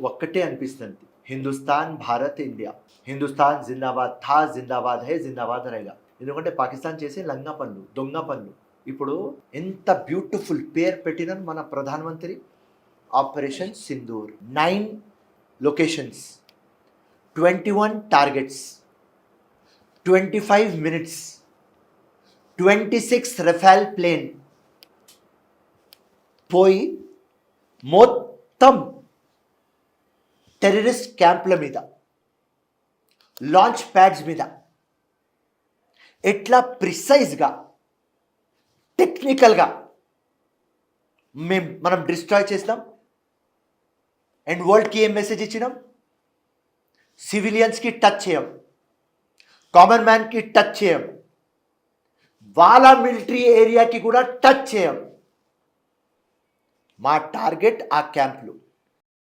ఒక్కటే అనిపిస్తుంది. హిందుస్థాన్ భారత్ ఇండియా. హిందుస్థాన్ జిందాబాద్ థా జిందాబాద్ హే జిందాబాద్ రేగా. ఎందుకంటే పాకిస్తాన్ చేసే లంగా పనులు దొంగ పనులు ఇప్పుడు ఎంత బ్యూటిఫుల్ పేరు పెట్టిన మన ప్రధానమంత్రి? Operation Sindoor. Nine locations. Twenty one targets. Twenty five minutes. Twenty six Rafale plane. పోయి మొత్తం టెర్రరిస్ట్ క్యాంప్ల మీద లాంచ్ ప్యాడ్స్ మీద ఎట్లా ప్రిసైజ్గా టెక్నికల్గా మేం మనం డిస్ట్రాయ్ చేసినాం అండ్ వరల్డ్కి ఏం మెసేజ్ ఇచ్చినాం? సివిలియన్స్కి టచ్ చేయం కామన్ మ్యాన్కి టచ్ చేయం వాళ్ళ మిలిటరీ ఏరియాకి కూడా టచ్ చేయం. మా టార్గెట్ ఆ క్యాంపులు.